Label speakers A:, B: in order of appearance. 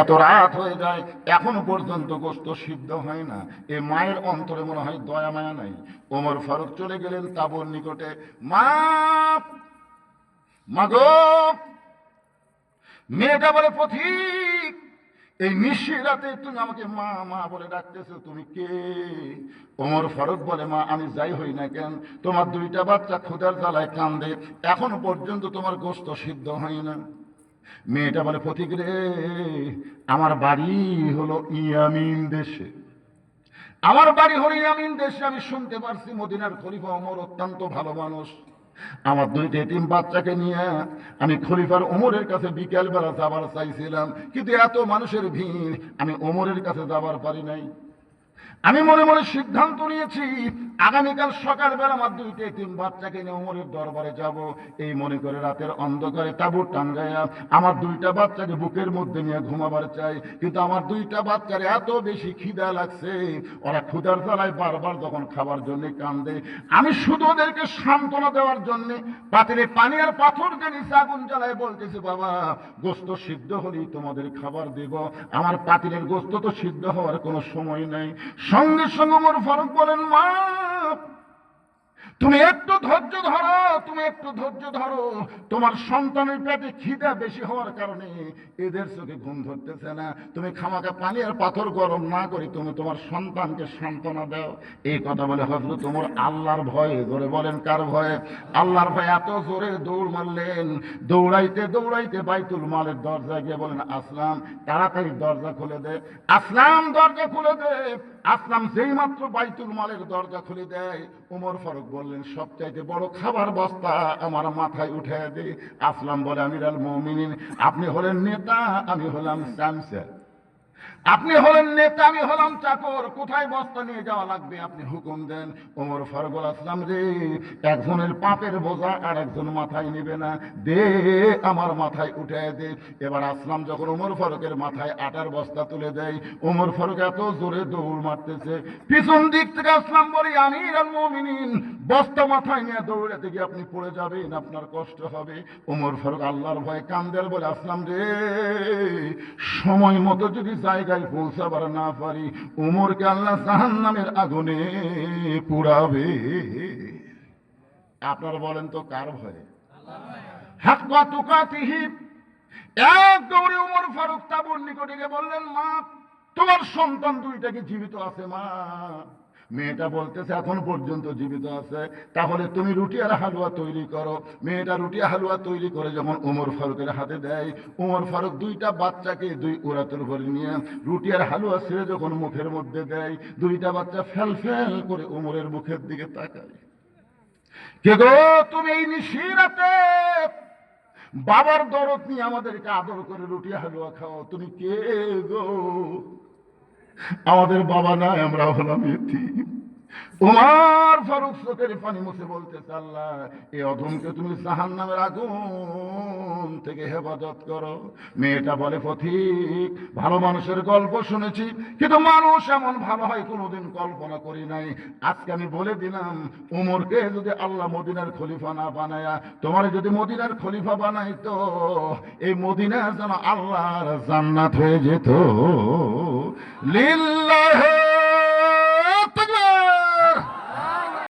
A: এত রাত হয়ে যায়, এখনও পর্যন্ত গোস্ত সিদ্ধ হয় না। এ মায়ের অন্তরে মনে হয় দয়া মায়া নাই। ওমর ফারুক চলে গেলেন তাবর নিকটে। মা মেয়েটা বলে, পথিক, এই নিশি রাতে তুমি আমাকে মা মা বলে ডাকতেছো, তুমি কে? ওমর ফারুক বলে, মা, আমি যাই হই না কেন? তোমার দুইটা বাচ্চা ক্ষুদার জ্বালায় কান্দে। এখনও পর্যন্ত তোমার গোস্ত সিদ্ধ হয় না। মেয়েটা বলে, ফতিক রে, আমার বাড়ি হলো ইয়ামিন দেশে। আমার বাড়ি হলো ইয়ামিন দেশে, আমি শুনতে পারছি মদিনার খলিফা ওমর অত্যন্ত ভালো মানুষ। আমার দুইটা এতিম বাচ্চাকে নিয়ে আমি খলিফার ওমরের কাছে বিকেল বেলা যাবার চাইছিলাম, কিন্তু এত মানুষের ভিড় আমি ওমরের কাছে যাবার পারি নাই। আমি মনে মনে সিদ্ধান্ত নিয়েছি আগামীকাল সকালবেলা আমার দুইটা তিন বাচ্চাকে নিয়ে ওমরের দরবারে যাব। এই মনে করে রাতের অন্ধকারে তাবুর টাঙ্গাইয়া আমার দুইটা বাচ্চাকে বুকের মধ্যে নিয়ে ঘুমাবার চাই। কিন্তু আমার দুইটা বাচ্চার এত বেশি খিদা লাগছে, ওরা ক্ষুধার জ্বালায় বারবার যখন খাবার জন্য কান্দে। আমি শুধু ওদেরকে সান্ত্বনা দেওয়ার জন্য পাতিলে পানি আর পাথর নিচে আগুন জ্বালায় বলতেছে, বাবা, গোস্ত সিদ্ধ হলেই তোমাদের খাবার দেব। আমার পাতিলের গোস্ত তো সিদ্ধ হওয়ার কোনো সময় নাই। সঙ্গে সঙ্গে মোর ফারুক বলেন, মা তুমি একটু ধৈর্য ধরো, তুমি একটু ধৈর্য ধরো। তোমার সন্তানের পেটে খিদা বেশি হওয়ার কারণে এদের চোখে ঘুম ধরতেছে না। তুমি খামাকে পানি আর পাথর গরম না করে তুমি তোমার সন্তানকে সান্ত্বনা দাও। এই কথা বলে হজরত তোমার আল্লাহর ভয়ে, জোরে বলেন কার ভয়ে? আল্লাহর ভয়ে এত জোরে দৌড় মারলেন। দৌড়াইতে দৌড়াইতে বাইতুল মালের দরজা গিয়ে বলেন, আসলাম, তাড়াতাড়ি দরজা খুলে দে। আসলাম, দরজা খুলে দে। আসলাম যেই মাত্র বাইতুল মালের দরজা খুলে দেয়। উমর ফারুক বললেন, সবচাইতে বড় খাবার বস্তা আমার মাথায় উঠে দে। আসলাম বলে আমির আল মমিনিন, আপনি হলেন নেতা, আমি হলাম স্যামসার আপনি হলেন নেতা, আমি হলাম চাকর। কোথায় বস্তা নিয়ে যাওয়া লাগবে? আপনি হুকুম দেন, ওমর ফারুকুল আসলাম রে। একজনের পাপের বোঝা আর একজন মাথায় নেবে না। দে, আমার মাথায় উঠে দে। এবার আসলাম যখন ওমর ফারুকের মাথায় আটার বস্তা তুলে দেয়। ওমর ফারুক এত জোরে দৌড় মারতেছে। পিছন দিক থেকে আসলাম বলি আমি মমিনিন। বস্তা মাথায় নিয়ে দৌড়াতে গিয়ে আপনি পড়ে যাবেন, আপনার কষ্ট হবে। ওমর ফারুক আল্লাহর ভয়ে কান্দের বলে, আসলাম রে, সময় মতো যদি জায়গায় পৌঁছাবার না পারি উমরকে আল্লাহ জাহান নামের আগুনে পুড়াবে। আপনারা বলেন তো কার ভয়ে? এক দৌড়ে উমর ফারুক তাবুর নিকটে গিয়ে বললেন, মা, তোমার সন্তান দুইটাকে জীবিত আছে, মা? মেয়েটা বলতেছে, এখন পর্যন্ত জীবিত আছে। তাহলে তুমি রুটি আর হালুয়া তৈরি করো। মেয়েটা রুটি হালুয়া তৈরি করে যখন উমর ফারুকের হাতে দেয়, উমর ফারুক দুইটা বাচ্চাকে দুই ওরাতের ঘরে নিয়ে রুটি আর হালুয়া ছেড়ে যখন মুখের মধ্যে দেয়, দুইটা বাচ্চা ফেল ফেল করে উমরের মুখের দিকে তাকায়। কে গো, তুমি এই নিশিরাতে? বাবার দরদ নিয়ে আমাদেরকে আদর করে রুটি হালুয়া খাও। তুমি কে গো? আমাদের বাবা নাই আমরা হলাম এতিম। উমার ফারুক চোখের পানি মুছে বলতে আল্লাহ এই অধমকে তুমি জাহান নামের আগুন থেকে হেফাজত করো। মেয়েটা বলে পথিক ভালো মানুষের গল্প শুনেছি, কিন্তু মানুষ এমন ভালো হয় কোনোদিন কল্পনা করি নাই। আজকে আমি বলে দিলাম, উমরকে যদি আল্লাহ মদিনার খলিফা না বানায়া, তোমার যদি মদিনার খলিফা বানাইতো, এই মদিনা যেন আল্লাহর জান্নাত হয়ে যেত। লিল্লাহে